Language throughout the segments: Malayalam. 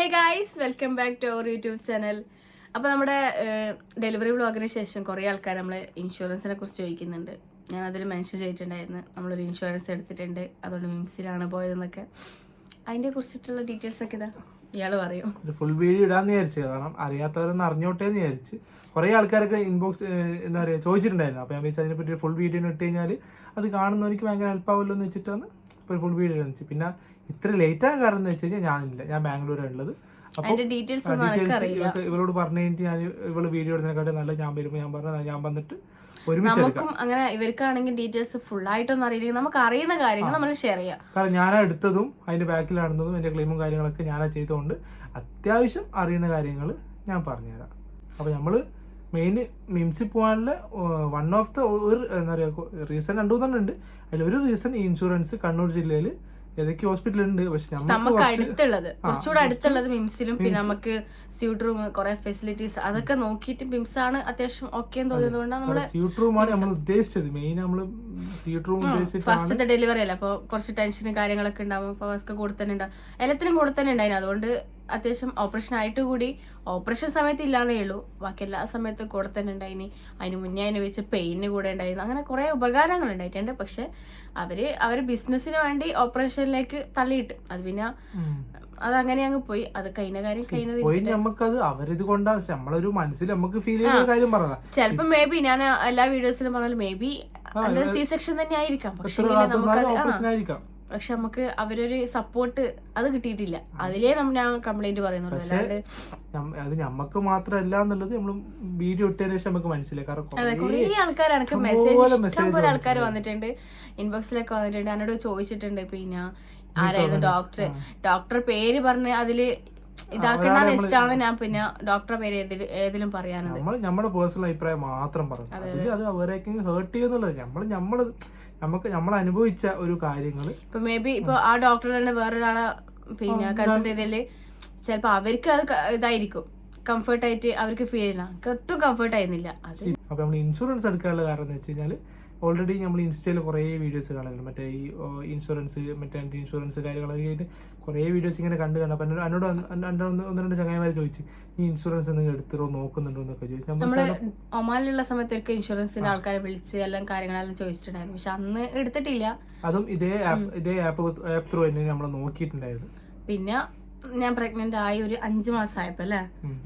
Hey guys welcome back to our YouTube channel അപ്പോൾ നമ്മുടെ ഡെലിവറി വ്ളോഗിന് ശേഷം കുറേ ആൾക്കാർ നമ്മൾ ഇൻഷുറൻസിനെ കുറിച്ച് ചോദിക്കുന്നുണ്ട്. ഞാൻ അതിൽ മെൻഷൻ ചെയ്തിട്ടുണ്ടായിരുന്നു. നമ്മളൊരു ഇൻഷുറൻസ് എടുത്തിട്ടുണ്ട്. അതുകൊണ്ട് മിംസിലാണ് പോയതെന്നൊക്കെ. അതിന്റെ കുറിച്ചിട്ടുള്ള ഡീറ്റെയിൽസ് ഒക്കെ ഇതാ. ഇയാൾ പറയും. ഫുൾ വീഡിയോ ഇടാന്ന് വിചാരിച്ചു. കാരണം അറിയാത്തവരൊന്നും അറിഞ്ഞോട്ടെ എന്ന് വിചാരിച്ച്. കുറേ ആൾക്കാരൊക്കെ ഇൻബോക്സ് എന്താ പറയുക ചോദിച്ചിട്ടുണ്ടായിരുന്നു. അപ്പോൾ ഞാൻ വെച്ചാൽ അതിനെപ്പറ്റി ഫുൾ വീഡിയോ ഇട്ട് കഴിഞ്ഞാൽ അത് കാണുന്നവർക്ക് ഭയങ്കര ഹെൽപ്പ് ആവുമല്ലോ എന്ന് വെച്ചിട്ടാണ് ഇപ്പോൾ ഒരു ഫുൾ വീഡിയോ വെച്ച്. പിന്നെ ഇത്ര ലേറ്റ് ആകാൻ കാരണം എന്ന് വെച്ച് കഴിഞ്ഞാൽ ഞാനില്ല. ഞാൻ ബാംഗ്ലൂരാണ് ഉള്ളത്. അപ്പോൾ ഡീറ്റെയിൽസ് ഇവളോട് പറഞ്ഞു കഴിഞ്ഞിട്ട് ഞാൻ ഇവൾ വീഡിയോ ഇടുന്നതിനെക്കാട്ടും നല്ല ഞാൻ വരുമ്പോൾ ഞാൻ പറഞ്ഞു ഞാൻ വന്നിട്ട് നമുക്കും അങ്ങനെ ഇവർക്കാണെങ്കിൽ ഡീറ്റെയിൽസ് ഫുൾ ആയിട്ടൊന്നും അറിയില്ലെങ്കിൽ നമുക്ക് അറിയുന്ന കാര്യങ്ങൾ നമ്മൾ ഷെയർ ചെയ്യാം. കാരണം ഞാനാ എടുത്തതും അതിന്റെ ബാക്കിലാണെന്നതും എന്റെ ക്ലെയിമും കാര്യങ്ങളൊക്കെ ഞാനാ ചെയ്തുകൊണ്ട് അത്യാവശ്യം അറിയുന്ന കാര്യങ്ങൾ ഞാൻ പറഞ്ഞുതരാം. അപ്പോൾ നമ്മൾ മെയിൻ മിംസിൽ പോകാനുള്ള വൺ ഓഫ് ദ ഒരു എന്താ പറയുക റീസൺ രണ്ടു മൂന്നെണ്ണം ഉണ്ട്. അതിലൊരു ഒരു റീസൺ ഇൻഷുറൻസ് കണ്ണൂർ ജില്ലയിൽ ഏതൊക്കെ ഹോസ്പിറ്റൽ ഉണ്ട് പക്ഷെ നമുക്ക് അടുത്തുള്ളത്. കുറച്ചുകൂടെ അടുത്തുള്ളത് മിംസിലും പിന്നെ നമുക്ക് സ്യൂട്ട് റൂം കുറെ ഫെസിലിറ്റീസ് അതൊക്കെ നോക്കിയിട്ട് മിംസ് ആണ് അത്യാവശ്യം ഓക്കെ എന്ന് തോന്നിയത് കൊണ്ടാണ് നമ്മൾ റൂം റൂമാണ് നമ്മൾ ഉദ്ദേശിച്ചത്. മെയിൻ നമ്മൾ സ്യൂട്ട് റൂം ഫസ്റ്റത്തെ ഡെലിവറി അല്ല? അപ്പോൾ കുറച്ച് ടെൻഷനും കാര്യങ്ങളൊക്കെ ഉണ്ടാവും. അപ്പോൾ ഫസ്റ്റ് കൂടെ തന്നെ ഉണ്ടാവും. എല്ലാത്തിനും കൂടെ തന്നെ ഉണ്ടായിരുന്നു. അതുകൊണ്ട് അത്യാവശ്യം ഓപ്പറേഷൻ ആയിട്ട് കൂടി. ഓപ്പറേഷൻ സമയത്ത് ഇല്ലാന്നേ ഉള്ളൂ. ബാക്കി എല്ലാ സമയത്തും കൂടെ തന്നെ ഉണ്ടായിനി. അതിന് മുന്നേ അതിനെ വെച്ച് പെയിന് കൂടെ ഉണ്ടായിരുന്നു. അങ്ങനെ കുറേ ഉപകാരങ്ങൾ ഉണ്ടായിട്ടുണ്ട്. പക്ഷെ അവർ അവർ ബിസിനസ്സിന് വേണ്ടി ഓപ്പറേഷനിലേക്ക് തള്ളിയിട്ട്. അത് പിന്നെ അത് അങ്ങനെ അങ്ങ് പോയി. അത് കഴിഞ്ഞ കാര്യം കഴിഞ്ഞത് പോയി നമുക്കത് അവരിത് കൊണ്ടാണ് നമ്മളൊരു മനസ്സിൽ നമുക്ക് ഫീൽ ചെയ്യുന്ന കാര്യം പറഞ്ഞതാ. ചിലപ്പോ മേ ബി ഞാൻ എല്ലാ വീഡിയോസിലും പറഞ്ഞാലും മേ ബി സി സെക്ഷൻ തന്നെ ആയിരിക്കാം. പക്ഷെ നമുക്ക് പക്ഷെ നമുക്ക് അവരൊരു സപ്പോർട്ട് അത് കിട്ടിയിട്ടില്ല. അതിലേ നമ്മൾ ഞാൻ കംപ്ലൈന്റ് പറയുന്നുള്ളൂ. അല്ലാണ്ട് അത് നമുക്ക് മാത്രമല്ല എന്നുള്ളത് നമ്മൾ വീഡിയോ ഇട്ടതിന് ശേഷം നമുക്ക് മനസ്സിലായി. കാരണം കുറേ ആൾക്കാർ എനിക്ക് മെസ്സേജ് ഇഷ്ടംപോലെ ആൾക്കാർ വന്നിട്ടുണ്ട്. ഇൻബോക്സിലൊക്കെ വന്നിട്ടുണ്ട്. എന്നോട് ചോദിച്ചിട്ടുണ്ട്. പിന്നെ ആരായിരുന്നു ഡോക്ടർ ഡോക്ടർ പേര് പറഞ്ഞ് അതിൽ ഇതാക്കണ്ടെന്ന് ഇഷ്ടമാണ് ഞാൻ പിന്നെ ഡോക്ടറെ പേര് ഏതിലും പറയാനുള്ളത് നമ്മൾ നമ്മുടെ പേഴ്സണൽ അഭിപ്രായം മാത്രം പറഞ്ഞു അതിൽ അത്. അവരേക്ക് ഹേർട്ട് ചെയ്യുന്നുള്ളത്. നമ്മൾ നമ്മൾ നമുക്ക് നമ്മൾ അനുഭവിച്ച ഒരു കാര്യങ്ങൾ ഇപ്പൊ മേ ബി ഇപ്പൊ ആ ഡോക്ടർ തന്നെ വേറൊരാളെ പിന്നെ കൺസൾട്ട് ചെയ്തതിൽ ചിലപ്പോ അവർക്ക് അത് ഇതായിരിക്കും. കംഫർട്ടായിട്ട് അവർക്ക് ഫീൽ ചെയ്യണം ഒട്ടും കംഫർട്ട് ആയിരുന്നില്ല. അപ്പൊ നമ്മൾ ഇൻഷുറൻസ് എടുക്കാനുള്ള കാരണം എന്ന് വെച്ച് കഴിഞ്ഞാൽ ഓൾറെഡി നമ്മൾ ഇൻസ്റ്റയിൽ കുറേ വീഡിയോസ് കാണലുണ്ട് മറ്റേ ഈ ഇൻഷുറൻസ് മറ്റേ ഇൻഷുറൻസ് കാര്യങ്ങളൊക്കെ ആയിട്ട് കുറേ വീഡിയോസ് ഇങ്ങനെ കണ്ട് കണ്ടു അപ്പം എന്നോട് എന്നോട് ഒന്ന് രണ്ട് ഒന്ന് ഒന്ന് രണ്ട് ചങ്ങായിമാർ ചോദിച്ചു ഈ ഇൻഷുറൻസ് എന്തെങ്കിലും എടുത്തിട്ടോ നോക്കുന്നുണ്ടോ? എന്നൊക്കെ ചോദിച്ചു. നമ്മൾ ഒമാനിലുള്ള സമയത്തൊക്കെ ഇൻഷുറൻസിന്റെ ആൾക്കാരെ വിളിച്ച് എല്ലാം കാര്യങ്ങളെല്ലാം ചോദിച്ചിട്ടുണ്ടായിരുന്നു. പക്ഷെ അന്ന് എടുത്തിട്ടില്ല. അതും ഇതേ ആപ്പ് ഇതേ ആപ്പ് ആപ്പ് ത്രൂ തന്നെ നമ്മൾ നോക്കിയിട്ടുണ്ടായിരുന്നു. പിന്നെ ഞാൻ പ്രഗ്നന്റ് ആയി ഒരു അഞ്ചു മാസം ആയപ്പോ അല്ലേ.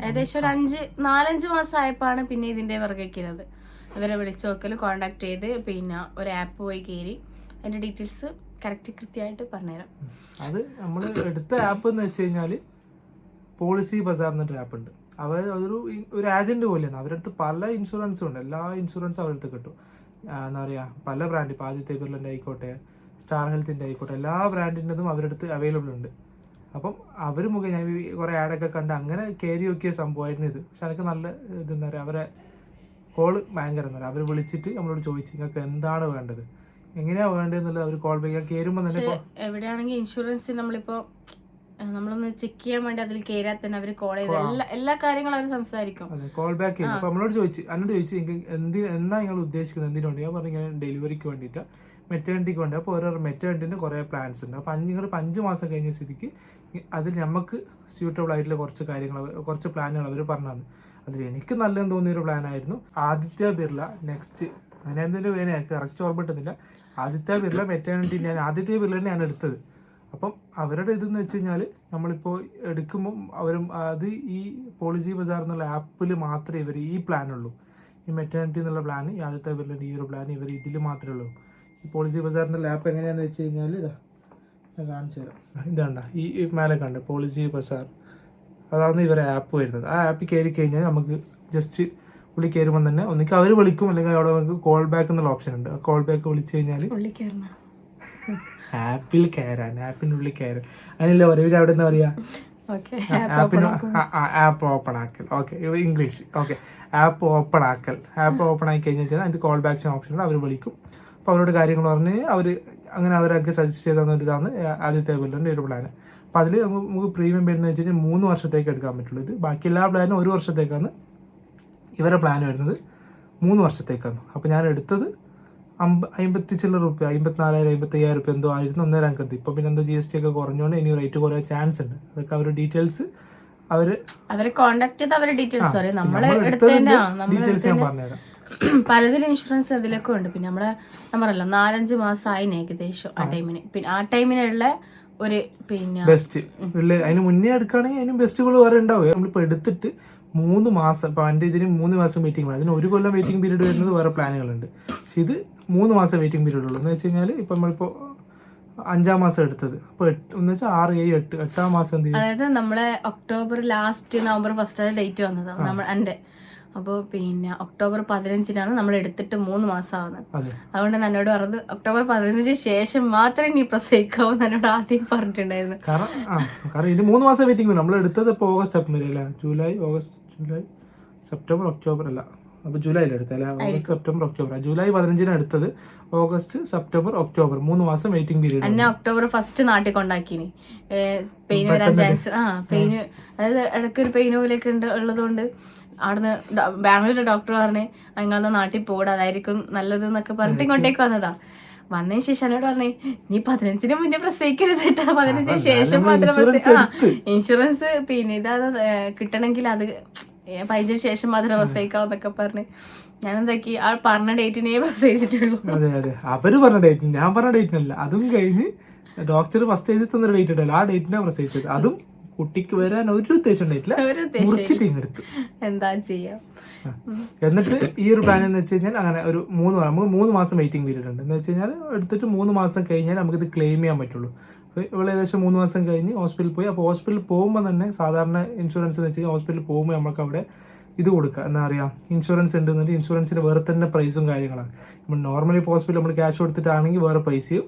ഏകദേശം ഒരു അഞ്ച് നാലഞ്ച് മാസം ആയപ്പോഴാണ് പിന്നെ ഇതിന്റെ വിറകിക്കുന്നത് ഇവരെ വിളിച്ചു നോക്കൽ കോണ്ടാക്ട് ചെയ്ത് പിന്നെ ഒരു ആപ്പ് പോയി കയറി അതിന്റെ ഡീറ്റെയിൽസ് കറക്റ്റ് കൃത്യമായിട്ട് പറഞ്ഞുതരാം. അത് നമ്മൾ എടുത്ത ആപ്പ് എന്ന് വെച്ച് കഴിഞ്ഞാൽ പോളിസി ബസാർ എന്നൊരു ആപ്പ് ഉണ്ട്. അവർ ഒരു ഒരു ഏജന്റ് പോലെയാണ്. അവരുടെ അടുത്ത് പല ഇൻഷുറൻസും ഉണ്ട്. എല്ലാ ഇൻഷുറൻസും അവരുടെ അടുത്ത് കിട്ടും. എന്താ പറയുക പല ബ്രാൻഡ് ഇപ്പോൾ ആദ്യത്തെ ബിർലന്റെ ആയിക്കോട്ടെ സ്റ്റാർ ഹെൽത്തിന്റെ ആയിക്കോട്ടെ എല്ലാ ബ്രാൻഡിന്റെതും അവരുടെ അടുത്ത് അവൈലബിൾ ഉണ്ട്. അപ്പം അവർ മുഖേന ഞാൻ കുറേ ആഡൊക്കെ കണ്ട് അങ്ങനെ കയറി നോക്കിയ സംഭവമായിരുന്നു ഇത്. പക്ഷെ എനിക്ക് നല്ല ഇതെന്താ പറയുക അവരെ കോൾ ഭയങ്കര നല്ല അവർ വിളിച്ചിട്ട് നമ്മളോട് ചോദിച്ചു നിങ്ങൾക്ക് എന്താണ് വേണ്ടത്? എങ്ങനെയാണ് വേണ്ടതെന്നുള്ളത് അവർ കോൾ ബാക്ക് കയറുമ്പോൾ തന്നെ എവിടെയാണെങ്കിൽ ഇൻഷുറൻസ് നമ്മളിപ്പോ നമ്മളൊന്ന് ചെക്ക് ചെയ്യാൻ വേണ്ടി അതിൽ കയറിയാൽ തന്നെ അവർ കോൾ ചെയ്ത് എല്ലാ എല്ലാ കാര്യങ്ങളും അവർ സംസാരിക്കും. അതെ കോൾ ബാക്ക് ചെയ്തു അപ്പൊ നമ്മളോട് ചോദിച്ചു എന്നോട് ചോദിച്ചു എനിക്ക് എന്തി എന്നാ നിങ്ങൾ ഉദ്ദേശിക്കുന്നത്? എന്തിനു വേണ്ടി? ഞാൻ പറഞ്ഞു ഇങ്ങനെ ഡെലിവറിക്ക് വേണ്ടിയിട്ടാണ് മെറ്റേണിറ്റിക്ക് വേണ്ടി. അപ്പോൾ ഓരോ മെറ്റേണിറ്റിന് കുറേ പ്ലാൻസ് ഉണ്ട്. അപ്പോൾ അഞ്ച് നിങ്ങൾ അഞ്ച് മാസം കഴിഞ്ഞ സ്ഥിതിക്ക് അതിൽ നമുക്ക് സ്യൂട്ടബിൾ ആയിട്ടുള്ള കുറച്ച് കാര്യങ്ങൾ കുറച്ച് പ്ലാനുകൾ അവർ പറഞ്ഞു തന്നു. അതിൽ എനിക്ക് നല്ലതെന്ന് തോന്നിയൊരു പ്ലാൻ ആയിരുന്നു. ആദിത്യ ബിർള നെക്സ്റ്റ് എന്തിന്റെ പേര് കറക്റ്റ് ഓർമ്മിട്ടുന്നില്ല ആദിത്യ ബിർള മെറ്റേണിറ്റി ഞാൻ ആദിത്യ ബിർള ഞാൻ എടുത്തത്. അപ്പം അവരുടെ ഇതെന്ന് വെച്ച് കഴിഞ്ഞാൽ നമ്മളിപ്പോൾ എടുക്കുമ്പം അവരും അത് ഈ പോളിസി ബസാർ എന്നുള്ള ആപ്പിൽ മാത്രമേ ഇവർ ഈ പ്ലാൻ ഉള്ളൂ. ഈ മെറ്റേണിറ്റി എന്നുള്ള പ്ലാൻ ഈ ആദിത്യ ഇവരുടെ ഈ ഒരു പ്ലാൻ ഇവർ ഇതിൽ മാത്രമേ ഉള്ളൂ. ഈ പോളിസി എന്നുള്ള ആപ്പ് എങ്ങനെയാണെന്ന് വെച്ച് കഴിഞ്ഞാൽ ഇതാ ഞാൻ കാണിച്ചു തരാം ഇതാണ്ട ഈ മേലെ കണ്ട് പോളിസി ബസാർ അതാണ് ഇവരെ ആപ്പ് വരുന്നത്. ആ ആപ്പിൽ കയറി കഴിഞ്ഞാൽ നമുക്ക് ജസ്റ്റ് പുള്ളി കയറുമ്പോൾ തന്നെ ഒന്നിക്ക് അവർ വിളിക്കും. അല്ലെങ്കിൽ അവിടെ നമുക്ക് കോൾ ബാക്ക് എന്നുള്ള ഓപ്ഷൻ ഉണ്ട്. കോൾ ബാക്ക് വിളിച്ചു കഴിഞ്ഞാൽ ആപ്പിൽ കയറാൻ ആപ്പിന്റെ ഉള്ളിൽ കയറാൻ അതിനല്ല ഇവർ അവിടെ എന്താ പറയുക ആപ്പിന് app open ആക്കൽ. Okay English okay app open ആക്കൽ. App open ആക്കി കഴിഞ്ഞാൽ അതിന് കോൾ ബാക്ക് ഓപ്ഷൻ ഉണ്ട്. അവർ വിളിക്കും. അപ്പോൾ അവരോട് കാര്യങ്ങൾ പറഞ്ഞ് അവർ അങ്ങനെ അവരൊക്കെ സജസ്റ്റ് ചെയ്ത ഒരു ഇതാണ് ആദ്യത്തെ ബില്ലിന്റെ ഒരു പ്ലാൻ അപ്പോൾ അതിൽ നമുക്ക് പ്രീമിയം വരുന്നത് വെച്ച് കഴിഞ്ഞാൽ മൂന്ന് വർഷത്തേക്ക് എടുക്കാൻ പറ്റുള്ളൂ. ഇത് ബാക്കി എല്ലാ പ്ലാനും ഒരു വർഷത്തേക്കാണ് ഇവരെ പ്ലാൻ വരുന്നത്. മൂന്ന് വർഷത്തേക്കാണ്. അപ്പോൾ ഞാൻ എടുത്തത് അമ്പ അമ്പത്തി ചില്ലറ റുപ്യ അമ്പത്തിനാലായിരം അമ്പത്തയ്യായിരം റുപ്യ എന്തോ ആയിരുന്നു ഒന്നേരം കരുതി ഇപ്പം പിന്നെ എന്തോ ജി എസ് ടി ഒക്കെ കുറഞ്ഞുകൊണ്ട് ഇനി റേറ്റ് കുറയാൻ ചാൻസ് ഉണ്ട്. അതൊക്കെ അവരുടെ ഡീറ്റെയിൽസ് അവർ അവരെ കോൺടാക്ട് ചെയ്ത് അവരുടെ ഡീറ്റെയിൽസ് പറയും. നമ്മൾ ഡീറ്റെയിൽസ് ഞാൻ പറഞ്ഞുതരാം. പലതിലും ഇൻഷുറൻസ് അതിലൊക്കെ ഉണ്ട്. പിന്നെ നമ്മളെ ഞാൻ പറയല്ലോ നാലഞ്ച് മാസം ആയിന് ഏകദേശം ആ ടൈമിന് പിന്നെ ആ ടൈമിനുള്ള ഒരു പിന്നെ ബെസ്റ്റ് അതിന് മുന്നേ എടുക്കുകയാണെങ്കിൽ അതിന് ബെസ്റ്റുകൾ വേറെ ഉണ്ടാവും നമ്മളിപ്പോൾ എടുത്തിട്ട് മൂന്ന് മാസം ഇപ്പോൾ എന്റെ ഇതിന് മൂന്ന് മാസം വെയിറ്റിംഗ് അതിന് ഒരു കൊല്ലം വെയിറ്റിംഗ് പീരീഡ് വരുന്നത് വേറെ പ്ലാനുകളുണ്ട് പക്ഷെ ഇത് മൂന്ന് മാസം വെയിറ്റിംഗ് പീരീഡ് ഉള്ളൂ. എന്ന് വെച്ച് കഴിഞ്ഞാൽ ഇപ്പം നമ്മളിപ്പോൾ അഞ്ചാം മാസം എടുത്തത്. അപ്പോൾ എട്ട് എന്ന് വെച്ചാൽ ആറ് ഏഴ് എട്ട് എട്ടാം മാസം അതായത് നമ്മളെ October last November first date വന്നത്. നമ്മൾ എന്റെ. അപ്പോൾ പിന്നെ ഒക്ടോബർ പതിനഞ്ചിനാണ് നമ്മൾ എടുത്തിട്ട് മൂന്ന് മാസം ആവുന്നത് അതുകൊണ്ട് തന്നെ എന്നോട് പറഞ്ഞത് ഒക്ടോബർ പതിനഞ്ചിന് ശേഷം മാത്രമേ നീ പ്രസവിക്കാവൂ എന്ന് എന്നോട് ആദ്യം പറഞ്ഞിട്ടുണ്ടായിരുന്നു. കാരണം മൂന്ന് മാസം വെയിറ്റിംഗ് നമ്മൾ എടുത്തത് ഇപ്പോൾ ഓഗസ്റ്റ് അപ്പം വരെ അല്ലേ? July August July September October അല്ല. അപ്പോൾ ജൂലൈയിൽ എടുത്തല്ലേ ഓഗസ്റ്റ് സെപ്റ്റംബർ ഒക്ടോബർ ജൂലൈ പതിനഞ്ചിന് എടുത്തത് ഓഗസ്റ്റ് സെപ്റ്റംബർ ഒക്ടോബർ മൂന്ന് മാസം വെയിറ്റിംഗ് പീരീഡ് എന്നെ ഒക്ടോബർ ഫസ്റ്റ് നാട്ടിൽ കൊണ്ടാക്കിനി പെയിൻ വരാൻ ചാൻസ് ആ പെയിന് അതായത് ഇടയ്ക്ക് ഒരു പെയിൻ പോലെയൊക്കെ ഉണ്ട് ഉള്ളതുകൊണ്ട് അവിടുന്ന് ബാംഗ്ലൂരിലെ ഡോക്ടർ പറഞ്ഞു നിങ്ങളൊന്ന് നാട്ടിൽ പോടാ അതായിരിക്കും നല്ലത് എന്നൊക്കെ പറഞ്ഞിട്ട് ഇങ്ങോട്ടേക്ക് വന്നതാ. വന്നതിന് ശേഷം എന്നോട് പറഞ്ഞേ നീ പതിനഞ്ചിന് മുന്നേ പ്രസവിക്കരുത് കേട്ടാ. പതിനഞ്ചിന് ശേഷം മാത്രം ആ ഇൻഷുറൻസ് പിന്നെ ഇതാ കിട്ടണമെങ്കിൽ അത് പൈസന് ശേഷം മാത്രം പ്രസവിക്കാന്നൊക്കെ പറഞ്ഞ്. ഞാൻ എന്താക്കി ആ പറഞ്ഞ ഡേറ്റിനെ പ്രസവിച്ചിട്ടുള്ളൂ. അതെ അതെ. അവർ പറഞ്ഞ ഡേറ്റ് ഞാൻ പറഞ്ഞ ഡേറ്റിനല്ല. അതും കഴിഞ്ഞ് ഡോക്ടർ ഫസ്റ്റ് എഴുതി തന്നൊരു ഡേറ്റ് ഉണ്ടല്ലോ. ആ ഡേറ്റിനാണ് പ്രസവിച്ചത്. അതും കുട്ടിക്ക് വരാൻ ഒരു ഉദ്ദേശം ഉണ്ടായിട്ടില്ല. മുറിച്ചിട്ട് ഇങ്ങെടുത്തു എന്താ ചെയ്യാം? എന്നിട്ട് ഈ ഒരു പ്ലാൻ എന്ന് വെച്ച് കഴിഞ്ഞാൽ അങ്ങനെ ഒരു മൂന്ന് നമുക്ക് മൂന്ന് മാസം വെയിറ്റിംഗ് പീരീഡ് ഉണ്ട്. എന്ന് വെച്ച് കഴിഞ്ഞാൽ എടുത്തിട്ട് മൂന്ന് മാസം കഴിഞ്ഞാൽ നമുക്കിത് ക്ലെയിം ചെയ്യാൻ പറ്റുള്ളൂ. ഇവിടെ ഏകദേശം മൂന്ന് മാസം കഴിഞ്ഞ് ഹോസ്പിറ്റലിൽ പോയി. അപ്പോൾ ഹോസ്പിറ്റലിൽ പോകുമ്പോൾ തന്നെ സാധാരണ ഇൻഷുറൻസ് എന്ന് വെച്ച് കഴിഞ്ഞാൽ ഹോസ്പിറ്റലിൽ പോകുമ്പോൾ നമുക്ക് അവിടെ ഇത് കൊടുക്കുക. എന്താ പറയുക ഇൻഷുറൻസ് ഉണ്ട് എന്നിട്ട് ഇൻഷുറൻസിന് വേറെ തന്നെ പ്രൈസും കാര്യങ്ങളാണ്. നമ്മൾ നോർമലി ഹോസ്പിറ്റൽ നമ്മൾ ക്യാഷ് കൊടുത്തിട്ടാണെങ്കിൽ വേറെ പൈസയും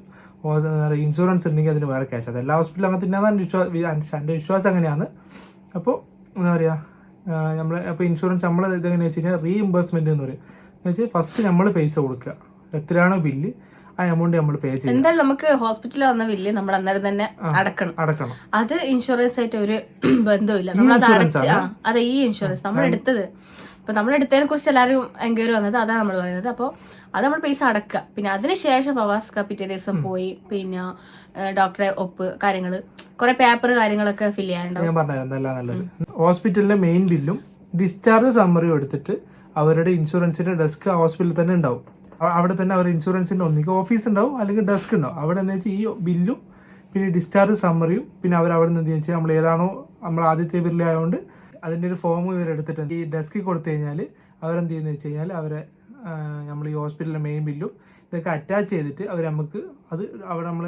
ഇൻഷുറൻസ് ഉണ്ടെങ്കിൽ അതിന് വേറെ ക്യാഷ് അത് എല്ലാ ഹോസ്പിറ്റലും അങ്ങനെ തന്നെയാണ്. വിശ്വാസം എന്റെ വിശ്വാസം അങ്ങനെയാണ്. അപ്പോൾ എന്താ പറയുക നമ്മൾ അപ്പോൾ ഇൻഷുറൻസ് നമ്മൾ ഇതെങ്ങനെയാണെന്ന് വെച്ച് കഴിഞ്ഞാൽ റീഇംബേഴ്സ്മെന്റ് എന്ന് പറയും. എന്ന് വെച്ചാൽ ഫസ്റ്റ് നമ്മൾ പൈസ കൊടുക്കുക. എത്രയാണോ ബില്ല് ആ എമൗണ്ട് നമ്മൾ പേ ചെയ്യും. എന്തായാലും നമുക്ക് ഹോസ്പിറ്റലിൽ വന്ന ബില്ല് നമ്മൾ അന്നേരം തന്നെ അടക്കണം. അടക്കണം. അത് ഇൻഷുറൻസ് ആയിട്ട് ഒരു ബന്ധമില്ല. നമ്മൾ അത് അടച്ച് അതെ ഈ ഇൻഷുറൻസ് നമ്മൾ എടുത്തത്. ഇപ്പൊ നമ്മൾ എടുത്തതിനെ കുറിച്ച് എല്ലാവരും എൻക്വയറി വന്നത് അതാണ് നമ്മൾ പറയുന്നത്. അപ്പോൾ അത് നമ്മൾ പൈസ അടക്കുക. പിന്നെ അതിനുശേഷം പവാസ്ക പിറ്റേ ദിവസം പോയി പിന്നെ ഡോക്ടറെ ഒപ്പ് കാര്യങ്ങൾ കുറെ പേപ്പർ കാര്യങ്ങളൊക്കെ ഫില്ല് ചെയ്യാനുണ്ടാവും. ഞാൻ ഹോസ്പിറ്റലിലെ മെയിൻ ബില്ലും ഡിസ്ചാർജ് സമ്മറിയും എടുത്തിട്ട് അവരുടെ ഇൻഷുറൻസിന്റെ ഡെസ്ക് ഹോസ്പിറ്റലിൽ തന്നെ ഉണ്ടാവും. അവിടെ തന്നെ അവർ ഇൻഷുറൻസിന്റെ ഒന്നിക്ക് ഓഫീസ് ഉണ്ടാവും അല്ലെങ്കിൽ ഡെസ്ക് ഉണ്ടാവും അവിടെ എന്ന് വെച്ചാൽ ഈ ബില്ലും പിന്നെ ഡിസ്ചാർജ് സമ്മറിയും പിന്നെ അവർ അവിടെ നിന്ന് എന്ത് വെച്ചാൽ നമ്മൾ ഏതാണോ നമ്മൾ ആദ്യത്തെ ബില്ലായതുകൊണ്ട് അതിന്റെ ഒരു ഫോം ഇവർ എടുത്തിട്ട് ഈ ഡെസ്കിൽ കൊടുത്തു കഴിഞ്ഞാൽ അവരെന്ത് ചെയ്യുന്നത് വെച്ച് കഴിഞ്ഞാൽ അവരെ നമ്മൾ ഈ ഹോസ്പിറ്റലിലെ മെയിൻ ബില്ലും ഇതൊക്കെ അറ്റാച്ച് ചെയ്തിട്ട് അവർ നമുക്ക് അത് അവിടെ നമ്മൾ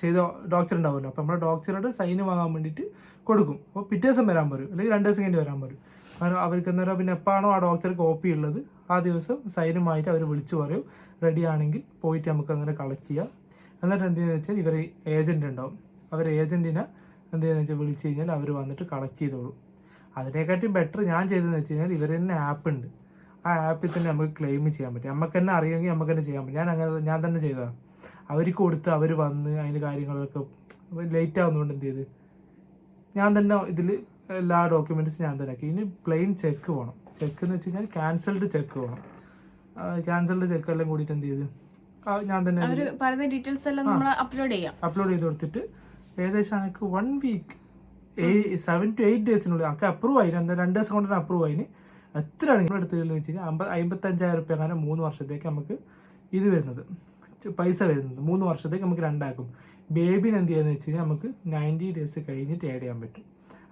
ചെയ്ത ഡോക്ടർ ഉണ്ടാവുമല്ലോ. അപ്പോൾ നമ്മുടെ ഡോക്ടറുടെ സൈന് വാങ്ങാൻ വേണ്ടിയിട്ട് കൊടുക്കും. അപ്പോൾ പിറ്റേ ദിവസം വരാൻ പറയും അല്ലെങ്കിൽ രണ്ട് ദിവസം കഴിഞ്ഞ് വരാൻ പറയും. അവർക്ക് അന്നേരം പിന്നെ എപ്പോഴാണോ ആ ഡോക്ടർ കോപ്പി ഉള്ളത് ആ ദിവസം സൈനുമായിട്ട് അവർ വിളിച്ചു പറയും റെഡി ആണെങ്കിൽ പോയിട്ട് നമുക്ക് അങ്ങനെ കളക്ട് ചെയ്യാം. എന്നിട്ട് എന്ത് ചെയ്യുന്നത് വെച്ചാൽ ഇവർ ഏജന്റ് ഉണ്ടാവും. അവർ ഏജന്റിനെ എന്ത് ചെയ്യുന്നത് വെച്ചാൽ വിളിച്ച് കഴിഞ്ഞാൽ അവർ വന്നിട്ട് കളക്ട് ചെയ്തോളും. അതിനെക്കാട്ടി ബെറ്റർ ഞാൻ ചെയ്തതെന്ന് വെച്ച് കഴിഞ്ഞാൽ ഇവർ തന്നെ ആപ്പ് ഉണ്ട്. ആ ആപ്പിൽ തന്നെ നമുക്ക് ക്ലെയിം ചെയ്യാൻ പറ്റും. നമുക്ക് തന്നെ അറിയാമെങ്കിൽ നമുക്ക് തന്നെ ചെയ്യാൻ പറ്റും. ഞാൻ അങ്ങനെ ഞാൻ തന്നെ ചെയ്തതാണ്. അവർക്ക് കൊടുത്ത് അവർ വന്ന് അതിന്റെ കാര്യങ്ങളൊക്കെ ലേറ്റ് ആവുന്നതുകൊണ്ട് എന്ത് ചെയ്ത്? ഞാൻ തന്നെ ഇതിൽ എല്ലാ ഡോക്യുമെന്റ്സും ഞാൻ തന്നെ ആക്കി. ഇനി പ്ലെയിൻ ചെക്ക് വേണം. ചെക്ക് എന്ന് വെച്ച് കഴിഞ്ഞാൽ ക്യാൻസൽഡ് ചെക്ക് വേണം. ക്യാൻസൽഡ് ചെക്ക് എല്ലാം കൂടിയിട്ട് എന്ത് ചെയ്ത്? ഞാൻ തന്നെ അപ്ലോഡ് ചെയ്യാം. അപ്ലോഡ് ചെയ്ത് കൊടുത്തിട്ട് ഏകദേശം എനിക്ക് one week seven to eight ഡേയ്സിനുള്ളിൽ എനിക്ക് അപ്രൂവ് ആയി. എന്താ രണ്ട് ദിവസം കൊണ്ട് അപ്രൂവ് ആയിന് എത്രയാണ് നിങ്ങൾ എടുത്തതെന്ന് വെച്ച് കഴിഞ്ഞാൽ അമ്പത് അമ്പത്തഞ്ചായിരം റുപ്യ അങ്ങനെ മൂന്ന് വർഷത്തേക്ക് നമുക്ക് ഇത് വരുന്നത്. പൈസ വരുന്നത് മൂന്ന് വർഷത്തേക്ക് നമുക്ക് രണ്ടാക്കും. ബേബിന് എന്ത് ചെയ്യാന്ന് വെച്ച് കഴിഞ്ഞാൽ നമുക്ക് നയന്റി ഡേയ്സ് കഴിഞ്ഞിട്ട് ആഡ് ചെയ്യാൻ പറ്റും.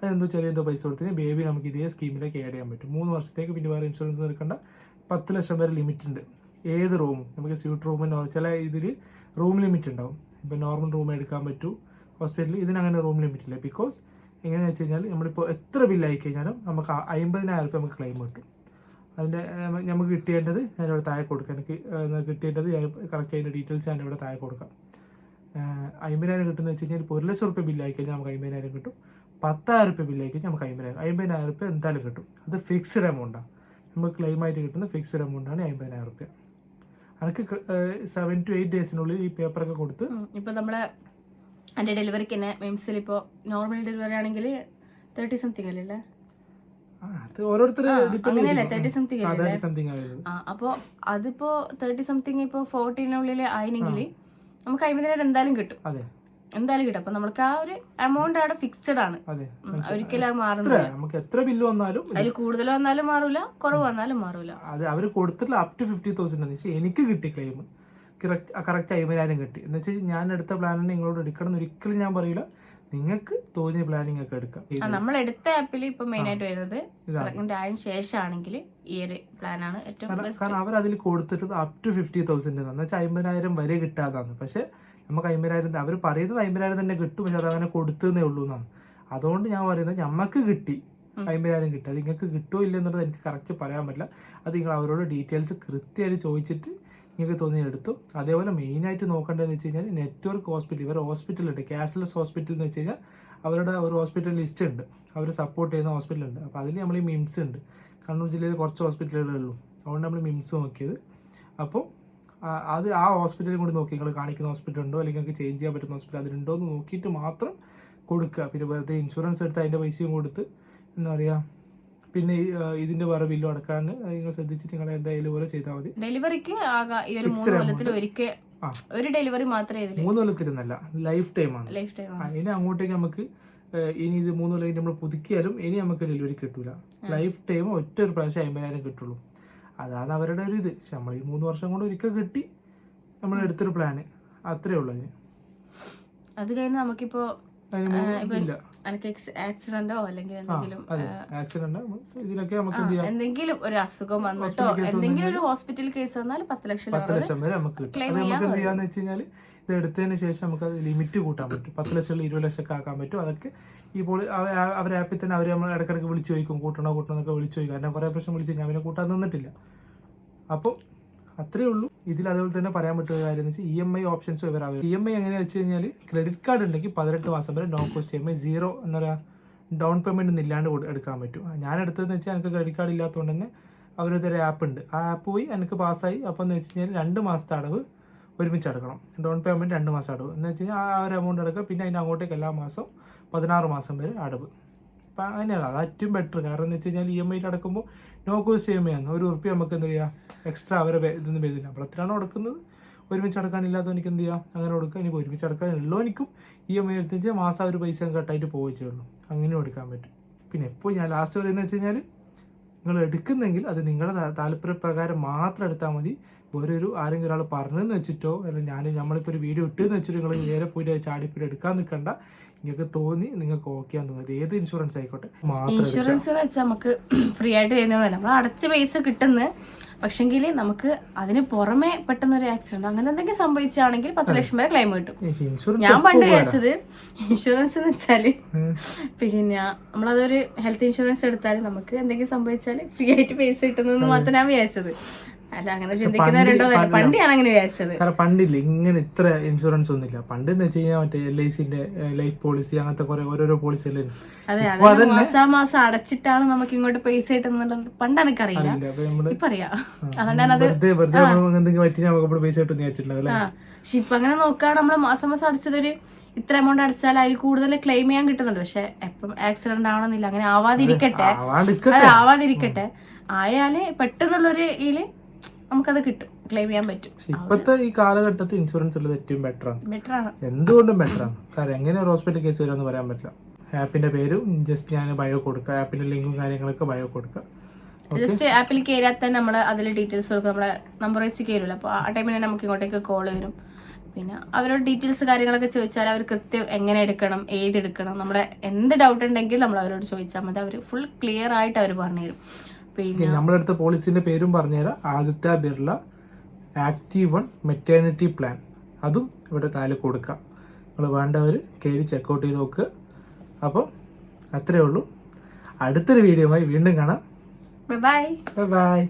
അതെന്തോ ചെറിയ എന്തോ പൈസ കൊടുത്തിന് ബേബി നമുക്ക് ഇതേ സ്കീമിലേക്ക് ആഡ് ചെയ്യാൻ പറ്റും. മൂന്ന് വർഷത്തേക്ക് പിന്നെ വേറെ ഇൻഷുറൻസ് എടുക്കേണ്ട. പത്ത് ലക്ഷം വരെ ലിമിറ്റ് ഉണ്ട്. ഏത് റൂം നമുക്ക് സ്യൂട്ട് റൂമിനോ ചില ഇതിൽ റൂം ലിമിറ്റ് ഉണ്ടാവും. ഇപ്പോൾ നോർമൽ റൂം എടുക്കാൻ പറ്റൂ. ഹോസ്പിറ്റലിൽ ഇതിനങ്ങനെ റൂം ലിമിറ്റ് ഇല്ല. ബിക്കോസ് എങ്ങനെയാണെന്ന് വെച്ച് കഴിഞ്ഞാൽ നമ്മളിപ്പോൾ എത്ര ബില്ലായി കഴിഞ്ഞാലും നമുക്ക് അമ്പതിനായിരം റുപ്യ നമുക്ക് ക്ലെയിം കിട്ടും. അതിന്റെ നമുക്ക് കിട്ടേണ്ടത് ഞാനിവിടെ താഴെ കൊടുക്കാം. എനിക്ക് കിട്ടേണ്ടത് ഞാൻ കറക്റ്റ് അതിന്റെ ഡീറ്റെയിൽസ് ഞാനിവിടെ താഴെ കൊടുക്കാം. അമ്പതിനായിരം കിട്ടുന്നത് വെച്ച് കഴിഞ്ഞാൽ ഇപ്പോൾ ഒരു ലക്ഷം റുപ്യ ബില്ലായി കഴിഞ്ഞാൽ നമുക്ക് അമ്പതിനായിരം കിട്ടും. പത്തായിരം റുപ്യ ബില്ലായി കഴിഞ്ഞാൽ നമുക്ക് അമ്പതിനായിരം അമ്പതിനായിരം റുപ്യ എന്തായാലും കിട്ടും. അത് ഫിക്സ്ഡ് എമൗണ്ടാണ് നമുക്ക് ക്ലെയിം ആയിട്ട് കിട്ടുന്ന ഫിക്സ്ഡ് എമൗണ്ടാണ് അമ്പതിനായിരം റുപ്യ. എനിക്ക് സെവൻ ടു എയ്റ്റ് ഡേയ്സിനുള്ളിൽ ഈ പേപ്പറൊക്കെ കൊടുത്ത് ഇപ്പോൾ നമ്മൾ നമ്മളെ എന്റെ ഡെലിവറിക്ക് തന്നെ മിംസിൽ ഇപ്പോൾ നോർമൽ ഡെലിവറി ആണെങ്കിൽ തേർട്ടി സംതിങ് അല്ലേ അപ്പോ അതിപ്പോ തേർട്ടി സംതിങ് ഇപ്പൊ ഫോർട്ടീനുള്ളിൽ ആയിനെങ്കിൽ നമുക്ക് അമ്പതിനായിരം എന്തായാലും കിട്ടും. അതെ. എന്തായാലും കിട്ടും. അപ്പൊ നമ്മൾക്ക് ആ ഒരു എമൗണ്ട് അവിടെ ഫിക്സഡ് ആണ്. ഒരിക്കലും അത് മാറുന്നില്ല. നമുക്ക് എത്ര ബില്ല് വന്നാലും അതിൽ കൂടുതൽ വന്നാലും മാറൂല കുറവ് വന്നാലും മാറൂല. അത് അവർ കൊടുത്തിട്ടുള്ള അപ് ടു ഫിഫ്റ്റി തൗസൻഡ് എന്ന് വെച്ചാൽ എനിക്ക് കിട്ടി ക്ലെയിം കറക്റ്റ് കറക്റ്റ് അമ്പതിനായിരം കിട്ടി. എന്ന് വെച്ചാൽ ഞാൻ എടുത്ത പ്ലാനിന് നിങ്ങളോട് എടുക്കണം എന്ന് ഒരിക്കലും ഞാൻ പറയില്ല നിങ്ങൾക്ക് തോന്നിയ പ്ലാനിങ് ഒക്കെ എടുക്കാം. നമ്മൾ എടുത്ത ആപ്പിൽ ഇപ്പൊ മെയിൻ ആയിട്ട് വരുന്നത്. പ്രഗ്നന്റ് ആയതിനു ശേഷമാണെങ്കിൽ ഈ ഒരു പ്ലാൻ ആണ് ഏറ്റവും കാരണം അവർ അതിൽ കൊടുത്തിട്ടത് അപ് ടു ഫിഫ്റ്റി തൗസൻഡ് എന്ന് വെച്ചാൽ അമ്പതിനായിരം വരെ കിട്ടാതാണ് പക്ഷെ നമുക്ക് അമ്പതിനായിരം അവർ പറയുന്നത് അമ്പതിനായിരം തന്നെ കിട്ടും. പക്ഷെ അത് അങ്ങനെ കൊടുത്തതേ ഉള്ളൂ എന്നാണ്. അതുകൊണ്ട് ഞാൻ പറയുന്നത് ഞമ്മക്ക് കിട്ടി. അമ്പതിനായിരം കിട്ടി. അത് നിങ്ങൾക്ക് കിട്ടുമോ ഇല്ല എന്നുള്ളത് എനിക്ക് കറക്റ്റ് പറയാൻ പറ്റില്ല. അത് നിങ്ങൾ അവരോട് ഡീറ്റെയിൽസ് കൃത്യമായിട്ട് ചോദിച്ചിട്ട് നിങ്ങൾക്ക് തോന്നി എടുത്തു. അതേപോലെ മെയിനായിട്ട് നോക്കേണ്ടതെന്ന് വെച്ച് കഴിഞ്ഞാൽ നെറ്റ്വർക്ക് ഹോസ്പിറ്റൽ ഇവർ ഹോസ്പിറ്റലുണ്ട് ക്യാഷ്ലെസ് ഹോസ്പിറ്റൽ എന്ന് വെച്ച് കഴിഞ്ഞാൽ അവരുടെ ഒരു ഹോസ്പിറ്റൽ ലിസ്റ്റ് ഉണ്ട്. അവർ സപ്പോർട്ട് ചെയ്യുന്ന ഹോസ്പിറ്റൽ ഉണ്ട്. അപ്പോൾ അതിൽ നമ്മൾ ഈ മിംസ് ഉണ്ട്. കണ്ണൂർ ജില്ലയിൽ കുറച്ച് ഹോസ്പിറ്റലുകളേ ഉള്ളൂ. അതുകൊണ്ട് നമ്മൾ മിംസ് നോക്കിയത്. അപ്പോൾ അത് ആ ഹോസ്പിറ്റലിൽ കൂടി നോക്കി. നിങ്ങൾ കാണിക്കുന്ന ഹോസ്പിറ്റൽ ഉണ്ടോ? അല്ലെങ്കിൽ നിങ്ങൾക്ക് ചേഞ്ച് ചെയ്യാൻ പറ്റുന്ന ഹോസ്പിറ്റൽ അതിലുണ്ടോ എന്ന് നോക്കിയിട്ട് മാത്രം കൊടുക്കുക. പിന്നെ വെറുതെ ഇൻഷുറൻസ് എടുത്ത് അതിന്റെ പൈസയും കൊടുത്ത്. എന്താ പറയുക പിന്നെ ഇതിന്റെ വേറെ ബില്ലും അടക്കാണ്ട് നിങ്ങൾ ശ്രദ്ധിച്ചിട്ട് നിങ്ങൾ എന്തായാലും പോലെ ചെയ്താൽ മതി. ഡെലിവറിക്ക് ഈ ഒരു മൂന്ന് Fixed കൊല്ലത്തിൽ ഒരിക്കൽ ഒരു ഡെലിവറി മാത്രമേ ഇതിൽ മൂന്ന് കൊല്ലത്തിരുന്നല്ല ലൈഫ് ടൈം ആണ്. ലൈഫ് ടൈം ഇനി അങ്ങോട്ടേക്ക് നമുക്ക് ഇനി ഇത് മൂന്ന് കൊല്ലം നമ്മൾ പുതുക്കിയാലും ഇനി നമുക്ക് ഡെലിവറി കിട്ടൂല. ലൈഫ് ടൈം ഒറ്റ ഒരു പ്രാവശ്യം അമ്പതിനായിരം കിട്ടുള്ളൂ. അതാണ് അവരുടെ ഒരു ഇത്. പക്ഷെ നമ്മൾ ഈ മൂന്ന് വർഷം കൊണ്ട് ഒരിക്കൽ കിട്ടി നമ്മൾ എടുത്തൊരു പ്ലാന് അത്രേ ഉള്ളൂ അതിന്. അത് കഴിഞ്ഞ് നമുക്കിപ്പോ ആക്സിഡന്റോ അല്ലെങ്കിൽ എന്തെങ്കിലും ഇതിനൊക്കെ നമുക്ക് ഒരു അസുഖം വന്നിട്ടോ എന്തെങ്കിലും ഒരു ഹോസ്പിറ്റൽ കേസ് വന്നാൽ പത്ത് ലക്ഷം പത്ത് ലക്ഷം വരെ നമുക്ക് കിട്ടും. നമുക്ക് എന്ത് ചെയ്യാന്ന് വെച്ച് കഴിഞ്ഞാൽ ഇത് എടുത്തതിന് ശേഷം നമുക്ക് അത് ലിമിറ്റ് കൂട്ടാൻ പറ്റും. പത്ത് ലക്ഷം ഇരുപത് ലക്ഷം ഒക്കെ ആക്കാൻ പറ്റും. അതൊക്കെ ഇപ്പോൾ അവർ ആപ്പിൽ തന്നെ അവർ നമ്മൾ ഇടയ്ക്കിടയ്ക്ക് വിളിച്ചു ചോദിക്കും. കൂട്ടണോ കൂട്ടണോ എന്നൊക്കെ വിളിച്ചു ചോദിക്കും. കാരണം കുറേ പ്രശ്നം വിളിച്ച് ഞാൻ അവരെ കൂട്ടാൻ നിന്നിട്ടില്ല. അപ്പോൾ അത്രേ ഉള്ളൂ. ഇതിൽ അതുപോലെ തന്നെ പറയാൻ പറ്റുന്ന കാര്യം എന്ന് വെച്ചാൽ ഇ എം ഐ ഓപ്ഷൻസ് ഇവർ ഇ എം ഐ എങ്ങനെയാണെന്ന് വെച്ച് കഴിഞ്ഞാൽ ക്രെഡിറ്റ് കാർഡ് ഉണ്ടെങ്കിൽ പതിനെട്ട് മാസം വരെ no cost E M I zero എന്താ പറയുക ഡൗൺ പേയ്മെന്റ് ഒന്നും ഇല്ലാണ്ട് എടുക്കാൻ പറ്റും. ഞാൻ എടുത്തതെന്ന് വെച്ചാൽ എനിക്ക് ക്രെഡിറ്റ് കാർഡ് ഇല്ലാത്തതുകൊണ്ട് തന്നെ അവരൊരു ആപ്പ് ഉണ്ട്. ആ ആപ്പ് പോയി എനിക്ക് പാസ്സായി അപ്പോൾ എന്ന് വെച്ച് കഴിഞ്ഞാൽ രണ്ട് മാസത്തെ അടവ് ഒരുമിച്ച് അടക്കണം. ഡൗൺ പേയ്മെന്റ് രണ്ട് മാസം അടവ്. എന്ന് വെച്ച് കഴിഞ്ഞാൽ ആ ഒരു എമൗണ്ട് അടക്കുക. പിന്നെ അതിന്റെ അങ്ങോട്ടേക്ക് എല്ലാ മാസവും പതിനാറ് മാസം വരെ അടവ്. അപ്പം അങ്ങനെയാണ് അത് ഏറ്റവും ബെറ്റർ കാരണം എന്ന് വെച്ച് കഴിഞ്ഞാൽ ഇ എം ഐയിൽ അടക്കുമ്പോൾ no cost E M I ആണ്. ഒരു ഉറുപ്പ്യ നമുക്ക് എന്ത് ചെയ്യാം? എക്സ്ട്രാ അവരെ ഇതൊന്നും വരുന്നില്ല. അപ്പോൾ എത്രയാണോ അടക്കുന്നത് ഒരുമിച്ച് അടക്കാനില്ലാത്തവനിക്ക് എന്ത് ചെയ്യാം? അങ്ങനെ കൊടുക്കുക. ഇനി ഒരുമിച്ച് അടക്കാനുള്ളവനിക്കും ഇ എം ഐ എടുത്ത് വെച്ചാൽ മാസം ഒരു പൈസ കട്ടായിട്ട് പോവുകയുള്ളൂ അങ്ങനെ എടുക്കാൻ പറ്റും. പിന്നെ എപ്പോൾ ഞാൻ ലാസ്റ്റ് പറയുന്നത് വെച്ച് കഴിഞ്ഞാൽ നിങ്ങൾ എടുക്കുന്നെങ്കിൽ അത് നിങ്ങളുടെ താല്പര്യപ്രകാരം മാത്രം എടുത്താൽ മതി. വേറൊരു ആരെങ്കിലും ഒരാൾ പറഞ്ഞെന്ന് വെച്ചിട്ടോ അല്ലെങ്കിൽ ഞാൻ നമ്മളിപ്പോൾ ഒരു വീഡിയോ ഇട്ടെന്ന് വെച്ചിട്ട് നിങ്ങൾ നേരെ പോയിട്ട് ചാടിപ്പോയി എടുക്കാൻ നിൽക്കണ്ട. നിങ്ങൾക്ക് തോന്നി നിങ്ങൾക്ക് ഓക്കെ ആണെന്ന് തോന്നിയത് ഏത് ഇൻഷുറൻസ് ആയിക്കോട്ടെ ഇൻഷുറൻസ് എന്ന് വെച്ചാൽ നമുക്ക് ഫ്രീ ആയിട്ട് തരുന്നതല്ല? നമ്മൾ അടച്ച പൈസ കിട്ടുന്ന. പക്ഷെങ്കിൽ നമുക്ക് അതിന് പുറമെ പെട്ടെന്ന് ഒരു ആക്സിഡന്റ് അങ്ങനെ എന്തെങ്കിലും സംഭവിച്ചാണെങ്കിൽ പത്ത് ലക്ഷം വരെ ക്ലെയിം കിട്ടും. ഞാൻ പണ്ട്? വിചാരിച്ചത് ഇൻഷുറൻസ് എന്ന് വെച്ചാൽ. പിന്നെ നമ്മളതൊരു ഹെൽത്ത് ഇൻഷുറൻസ് എടുത്താൽ നമുക്ക് എന്തെങ്കിലും സംഭവിച്ചാൽ ഫ്രീ ആയിട്ട് പൈസ കിട്ടുന്നെന്ന് മാത്രം ഞാൻ വിചാരിച്ചത്. അല്ല അങ്ങനെ ചിന്തിക്കുന്നവരുണ്ടോ എന്നല്ല. പണ്ട് ഞാൻ അങ്ങനെ വിചാരിച്ചത്. കാരണം പണ്ടില്ല ഇങ്ങനെ ഇത്ര ഇൻഷുറൻസ് ഒന്നുമില്ല. പണ്ട് എന്ന് വെച്ച് കഴിഞ്ഞാൽ മറ്റേ എൽ ഐ സിന്റെ ലൈഫ് പോളിസി അങ്ങനത്തെ കുറെ ഓരോരോ പോളിസി അതെ മാസം മാസാമാസം അടച്ചിട്ടാണ് നമുക്ക് ഇങ്ങോട്ട് പൈസ കിട്ടുന്നുള്ളത്. പണ്ട് എനിക്കറിയില്ല ഇപ്പൊ അറിയാം. അതുകൊണ്ട് ഞാനത് പറ്റി നമുക്ക് പൈസ കിട്ടും പക്ഷെ ഇപ്പൊ അങ്ങനെ നോക്കുകയാണ് നമ്മൾ മാസം മാസം അടച്ചതൊരു ഇത്ര എമൗണ്ട് അടച്ചാൽ അതിൽ കൂടുതൽ ക്ലെയിം ചെയ്യാൻ കിട്ടുന്നുണ്ട്. പക്ഷെ എപ്പം ആക്സിഡന്റ് ആവണമെന്നില്ല. അങ്ങനെ ആവാതിരിക്കട്ടെ. അത് ആവാതിരിക്കട്ടെ. ആയാൽ പെട്ടെന്നുള്ളൊരു ഇതിൽ നമുക്കത് കിട്ടും. ക്ലെയിം ചെയ്യാൻ പറ്റും. ഇപ്പോഴത്തെ ഇപ്പത്തെ ഈ കാലഘട്ടത്തിൽ ഇൻഷുറൻസ് ഉള്ളത് ഏറ്റവും ബെറ്റർ ആണ്. ബെറ്റർ ആണ്. എന്തുകൊണ്ടും ബെറ്റർ ആണ്. കാരണം എങ്ങനെ ഒരു ഹോസ്പിറ്റൽ കേസ് വരുമെന്ന് പറയാൻ പറ്റില്ല. ആപ്പിന്റെ പേരും ജസ്റ്റ് ഞാൻ ബയോ കൊടുക്കുക ആപ്പിന്റെ ലിങ്കും കാര്യങ്ങളൊക്കെ ബയോ കൊടുക്കുക ജസ്റ്റ് ആപ്പിൽ കയറിയാൽ തന്നെ നമ്മൾ അതിൽ ഡീറ്റെയിൽസ് കൊടുക്കും. നമ്മളെ നമ്പർ വെച്ച് കയറില്ല അപ്പോൾ ആ ടൈമിൽ തന്നെ നമുക്ക് ഇങ്ങോട്ടേക്ക് കോൾ വരും. പിന്നെ അവരോട് ഡീറ്റെയിൽസ് കാര്യങ്ങളൊക്കെ ചോദിച്ചാൽ അവർ കൃത്യം എങ്ങനെ എടുക്കണം ഏത് എടുക്കണം നമ്മളെ എന്ത് ഡൗട്ട് ഉണ്ടെങ്കിൽ നമ്മൾ അവരോട് ചോദിച്ചാൽ മതി. അവർ ഫുൾ ക്ലിയർ ആയിട്ട് അവർ പറഞ്ഞുതരും. പിന്നെ നമ്മളെടുത്ത പോളിസിന്റെ പേരും പറഞ്ഞുതരാം. Aditya Birla active one maternity plan അതും ഇവിടെ താഴെ കൊടുക്കാം. നിങ്ങൾ വേണ്ടവർ കയറി ചെക്കൗട്ട് ചെയ്ത് നോക്കുക അപ്പം അത്രേ ഉള്ളൂ. അടുത്തൊരു വീഡിയോയുമായി വീണ്ടും കാണാം. Bye bye bye